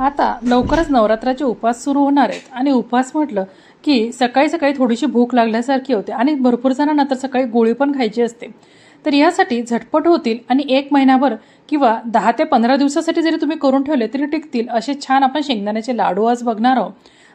आता लवकरच नवरात्राचे उपवास सुरू होणार आहेत. आणि उपवास म्हटलं की सकाळी सकाळी थोडीशी भूक लागल्यासारखी होते आणि भरपूर जणांना तर सकाळी गोळी पण खायची असते. तर यासाठी झटपट होतील आणि एक महिनाभर किंवा दहा ते पंधरा दिवसासाठी जरी तुम्ही करून ठेवले तरी टिकतील असे छान आपण शेंगदाण्याचे लाडू आज बघणार आहोत.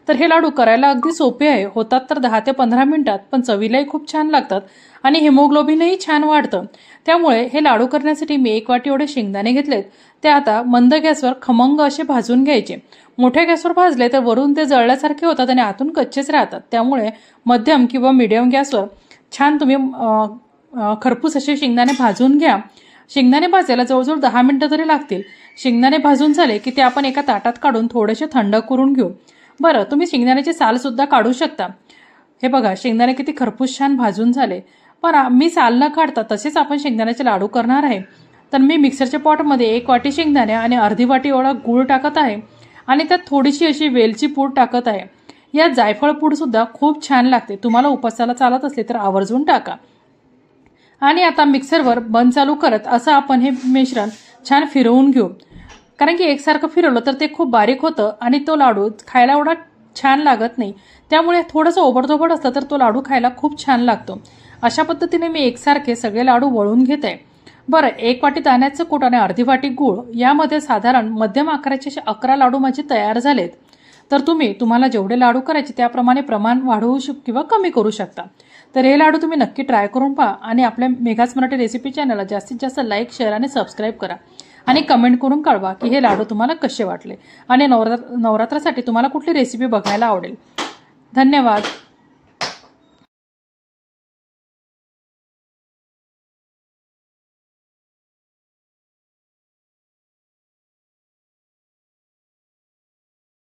तर हे लाडू करायला अगदी सोपे आहे. होतात तर दहा ते पंधरा मिनटात पण चवीलाही खूप छान लागतात आणि हिमोग्लोबिनही छान वाढतं. त्यामुळे हे लाडू करण्यासाठी मी एक वाटी एवढे शेंगदाणे घेतलेत. ते आता मंद गॅसवर खमंग असे भाजून घ्यायचे. मोठ्या गॅसवर भाजले तर वरून ते जळल्यासारखे होतात आणि आतून कच्चेच राहतात. त्यामुळे मध्यम किंवा मिडियम गॅसवर छान तुम्ही खरपूस असे शेंगदाणे भाजून घ्या. शेंगदाणे भाजायला जवळजवळ दहा मिनटं तरी लागतील. शेंगदाणे भाजून झाले की ते आपण एका ताटात काढून थोडेसे थंड करून घेऊ. बरं तुम्ही शेंगदाण्याचे सालसुद्धा काढू शकता. हे बघा शेंगदाणे किती खरपूस छान भाजून झाले. पण मी साल न काढता तसेच आपण शेंगदाण्याचे लाडू करणार आहे. तर मी मिक्सरच्या पॉटमध्ये एक वाटी शेंगदाणे आणि अर्धी वाटी एवढा गूळ टाकत आहे आणि त्यात थोडीशी अशी वेलची पूड टाकत आहे. यात जायफळ पूडसुद्धा खूप छान लागते. तुम्हाला उपासाला चालत असले तर आवर्जून टाका. आणि आता मिक्सरवर बंद चालू करत असं आपण हे मिश्रण छान फिरवून घेऊ. कारण की एकसारखं फिरवलं तर ते खूप बारीक होतं आणि तो लाडू खायला एवढा छान लागत नाही. त्यामुळे थोडंसं ओबडधोबड असलं तर तो लाडू खायला खूप छान लागतो. अशा पद्धतीने मी एकसारखे सगळे लाडू वळून घेत. आहे बरं एक वाटी दाण्याचं कूट आणि अर्धी वाटी गूळ यामध्ये साधारण मध्यम आकाराचे असे अकरा लाडू माझे तयार झालेत. तर तुम्ही तुम्हाला जेवढे लाडू करायचे त्याप्रमाणे प्रमाण वाढवू शक किंवा कमी करू शकता. तर हे लाडू तुम्ही नक्की ट्राय करून पहा आणि आपल्या मेघाच मराठी रेसिपी चॅनलला जास्तीत जास्त लाईक शेअर आणि सबस्क्राईब करा. आणि कमेंट करून कळवा की हे लाडू तुम्हाला कसे वाटले. आणि नवरात्र नवरात्रासाठी तुम्हाला कुठली रेसिपी बघायला आवडेल. धन्यवाद.